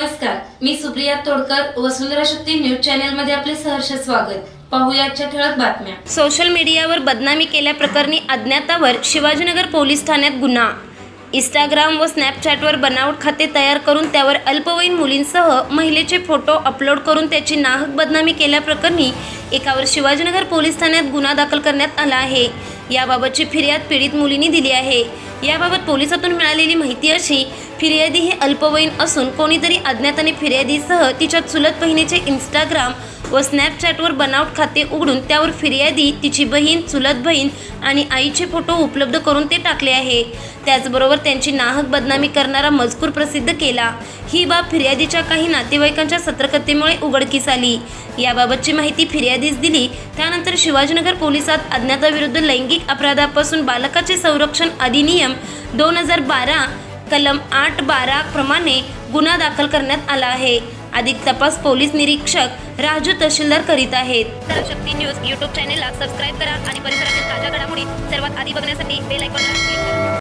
नमस्कार मी सुप्रिया तोडकर वसुंधरा शक्ती न्यूज चॅनलमध्ये आपले सहर्ष स्वागत. पाहूया ठळक बातम्या. सोशल मीडियावर बदनामी केल्याप्रकरणी अज्ञातावर शिवाजीनगर पोलीस ठाण्यात गुन्हा. इंस्टाग्राम व स्नॅपचॅटवर बनावट खाते तयार करून त्यावर अल्पवयीन मुलींसह महिलेचे फोटो अपलोड करून त्याची नाहक बदनामी केल्याप्रकरणी एकावर शिवाजीनगर पोलीस ठाण्यात गुन्हा दाखल करण्यात आला आहे. याबाबतची फिर्याद पीडित मुलींनी दिली आहे. याबाबत पोलिसातून मिळालेली माहिती अशी फिर्यादी ही अल्पवयीन असून कोणीतरी अज्ञाताने फिर्यादीसह तिच्या चुलत बहिणीचे इंस्टाग्राम व स्नॅपचॅटवर बनावट खाते उघडून त्यावर फिर्यादी तिची बहीण चुलत बहीण आणि आईचे फोटो उपलब्ध करून ते टाकले आहे. त्याचबरोबर त्यांची नाहक बदनामी करणारा मजकूर प्रसिद्ध केला. ही बाब फिर्यादीच्या काही नातेवाईकांच्या सतर्कतेमुळे उघडकीस आली. याबाबतची माहिती फिर्यादीस दिली. त्यानंतर शिवाजीनगर पोलिसात अज्ञाताविरुद्ध लैंगिक अपराधापासून बालकाचे संरक्षण अधिनियम दोन हजार बारा कलम आठ बारा प्रमाणे गुन्हा दाखल करण्यात आला आहे. अधिक तपास पोलीस निरीक्षक राजू तहसीलदार करीत आहेत. शक्ती न्यूज युट्यूब चॅनेलला सबस्क्राईब करा आणि परिसरातील ताज्या घडामोडी सर्वात आधी बघण्यासाठी बेल आयकॉनला क्लिक करा.